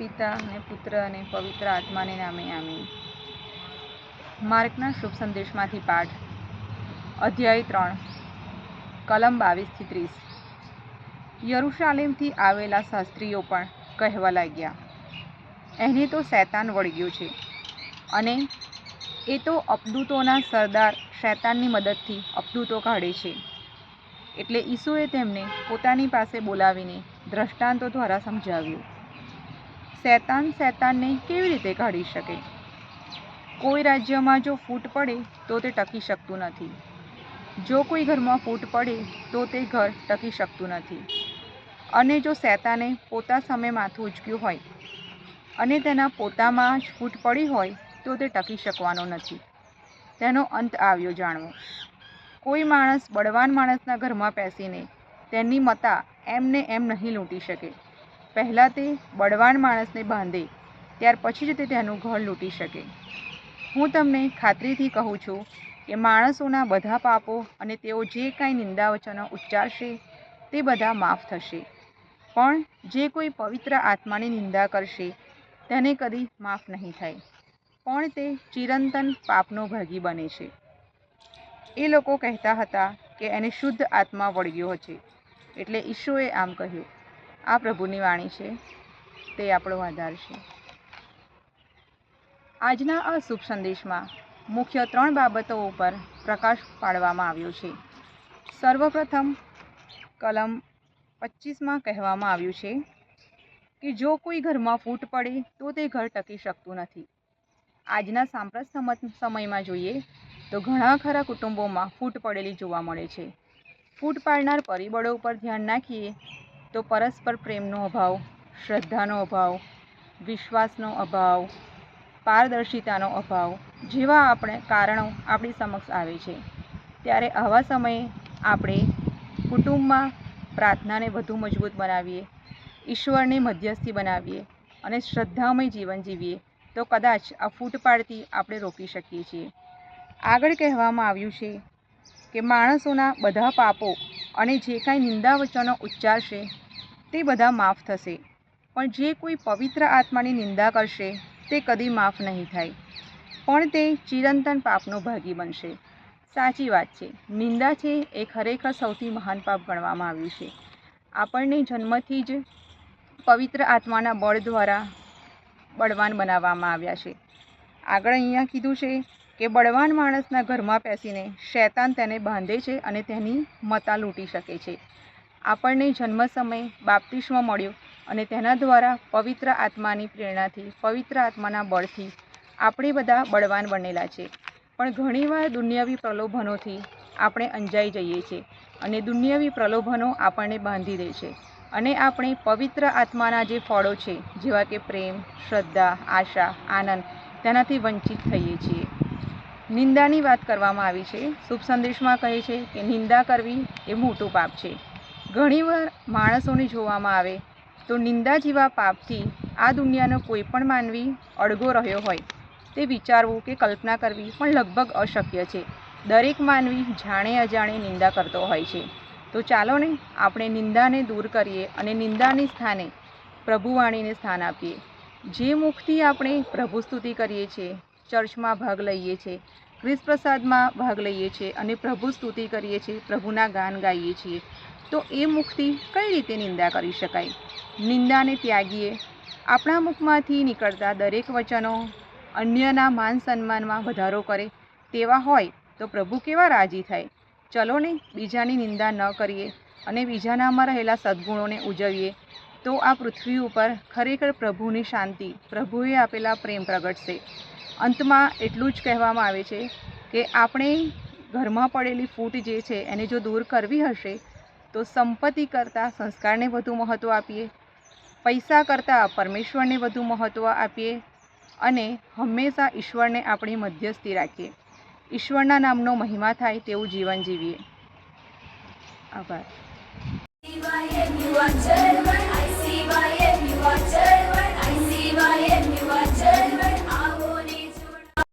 પિતા અને પુત્ર અને પવિત્ર આત્માને નામે આમીન. માર્કના શુભ સંદેશમાંથી પાઠ. અધ્યાય ત્રણ. કલમ બાવીસથી ત્રીસ. યરુશાલેમથી આવેલા શાસ્ત્રીઓ પણ કહેવા લાગ્યા, એને તો શૈતાન વળગ્યું છે. અને એ તો અપદૂતોના સરદાર શૈતાનની મદદથી અપદૂતો કાઢે છે. એટલે ઈસુએ તેમને પોતાની પાસે બોલાવીને દ્રષ્ટાંતો દ્વારા સમજાવ્યું. શૈતાન શૈતાનને કેવી રીતે કાઢી શકે? કોઈ રાજ્યમાં જો ફૂટ પડે, તો તે ટકી શકતું નથી. જો કોઈ ઘરમાં ફૂટ પડે, તો તે ઘર ટકી શકતું નથી. અને જો શૈતાને પોતા સામે માથું ઉચક્યું હોય અને તેના પોતામાં જ ફૂટ પડી હોય, તો તે ટકી શકવાનો નથી. તેનો અંત આવ્યો જાણવો. કોઈ માણસ બળવાન માણસના ઘરમાં બેસીને તેની મતા એમને એમ નહીં લૂંટી શકે. પહેલાં તે બળવાન માણસને બાંધે, ત્યાર પછી જ તે તેનું ઘર લૂંટી શકે. હું તમને ખાતરીથી કહું છું કે માણસોના બધા પાપો અને તેઓ જે કાંઈ નિંદા વચનો ઉચ્ચારશે, તે બધા માફ થશે. પણ જે કોઈ પવિત્ર આત્માની નિંદા કરશે, તેને કદી માફ નહીં થાય. પણ તે ચિરંતન પાપનો ભાગી બને છે. એ લોકો કહેતા હતા કે એને શુદ્ધ આત્મા વળગ્યો છે. એટલે ઈશુએ આમ કહ્યું આ પ્રભુની વાણી છે. તે આપણો આધાર છે. આજના આ શુભ સંદેશમાં મુખ્ય ત્રણ બાબતો ઉપર પ્રકાશ પાડવામાં આવ્યો છે. સર્વપ્રથમ કલમ પચીસમાં કહેવામાં આવ્યું છે કે જો કોઈ ઘરમાં ફૂટ પડે તો તે ઘર ટકી શકતું નથી. આજના સાંપ્રત સમ- સમયમાં જોઈએ તો ઘણા ખરા કુટુંબોમાં ફૂટ પડેલી જોવા મળે છે. ફૂટ પાડનાર પરિબળો ઉપર ધ્યાન નાખીએ તો પરસ્પર પ્રેમનો અભાવ, શ્રદ્ધાનો અભાવ, વિશ્વાસનો અભાવ, પારદર્શિતાનો અભાવ જેવા આપણે કારણો આપણી સમક્ષ આવે છે. ત્યારે આવા સમયે આપણે કુટુંબમાં પ્રાર્થનાને વધુ મજબૂત બનાવીએ, ઈશ્વરને મધ્યસ્થી બનાવીએ અને શ્રદ્ધામય જીવન જીવીએ, તો કદાચ આ ફૂટ આપણે રોકી શકીએ છીએ. આગળ કહેવામાં આવ્યું છે કે માણસોના બધા પાપો અને જે કાંઈ નિંદા વચનો ઉચ્ચારશે તે બધા માફ થશે. પણ જે કોઈ પવિત્ર આત્માની નિંદા કરશે, તે કદી માફ નહીં થાય. પણ તે ચિરંતન પાપનો ભાગી બનશે. સાચી વાત છે. નિંદા છે એ ખરેખર સૌથી મહાન પાપ ગણવામાં આવ્યું છે. આપણને જન્મથી જ પવિત્ર આત્માના બળ દ્વારા બળવાન બનાવવામાં આવ્યા છે. આગળ અહીંયા કીધું છે કે બળવાન માણસના ઘરમાં પેસીને શૈતાન તેને બાંધે છે અને તેની મતા લૂંટી શકે છે. આપણને જન્મ સમયે બાપ્તિસ્મ મળ્યો અને તેના દ્વારા પવિત્ર આત્માની પ્રેરણાથી, પવિત્ર આત્માના બળથી આપણે બધા બળવાન બનેલા છે. પણ ઘણીવાર દુનિયાવી પ્રલોભનોથી આપણે અંજાઈ જઈએ છીએ અને દુનિયાવી પ્રલોભનો આપણને બાંધી દે છે અને આપણે પવિત્ર આત્માના જે ફળો છે, જેવા કે પ્રેમ, શ્રદ્ધા, આશા, આનંદ, તેનાથી વંચિત થઈએ છીએ. નિંદાની વાત કરવામાં આવી છે. શુભ સંદેશમાં કહે છે કે નિંદા કરવી એ મોટું પાપ છે. ઘણીવાર માણસોને જોવામાં આવે તો નિંદા જેવા પાપથી આ દુનિયાનો કોઈ પણ માનવી અડગો રહ્યો હોય. તે વિચારવું કે કલ્પના કરવી પણ લગભગ અશક્ય છે. દરેક માનવી જાણે અજાણે નિંદા કરતો હોય છે. તો ચાલો ને આપણે નિંદાને દૂર કરીએ અને નિંદાની સ્થાને પ્રભુવાણીને સ્થાન આપીએ. જે મુખથી આપણે પ્રભુ સ્તુતિ કરીએ છીએ, ચર્ચમાં ભાગ લઈએ છીએ ક્રિસ પ્રસાદમાં ભાગ લઈએ છીએ અને પ્રભુ સ્તુતિ કરીએ છીએ, પ્રભુના ગાન ગાઈએ છીએ. તો એ મુખથી કઈ રીતે નિંદા કરી શકાય? નિંદાને ત્યાગીએ. આપણા મુખમાંથી નીકળતા દરેક વચનો અન્યના માન સન્માનમાં વધારો કરે તેવા હોય તો પ્રભુ કેવા રાજી થાય? ચલો ને બીજાની નિંદા ન કરીએ અને બીજાનામાં રહેલા સદ્ગુણોને ઉજવીએ. તો આ પૃથ્વી ઉપર ખરેખર પ્રભુની શાંતિ, પ્રભુએ આપેલા પ્રેમ પ્રગટશે. અંતમાં એટલું જ કહેવામાં આવે છે કે આપણે ઘરમાં પડેલી ફૂટ જે છે એને જો દૂર કરવી હશે, તો સંપત્તિ કરતાં સંસ્કારને વધુ મહત્ત્વ આપીએ, પૈસા કરતાં પરમેશ્વરને વધુ મહત્ત્વ આપીએ અને હંમેશા ઈશ્વરને આપણી મધ્યસ્થી રાખીએ. ઈશ્વરના નામનો મહિમા થાય તેવું જીવન જીવીએ. આભાર.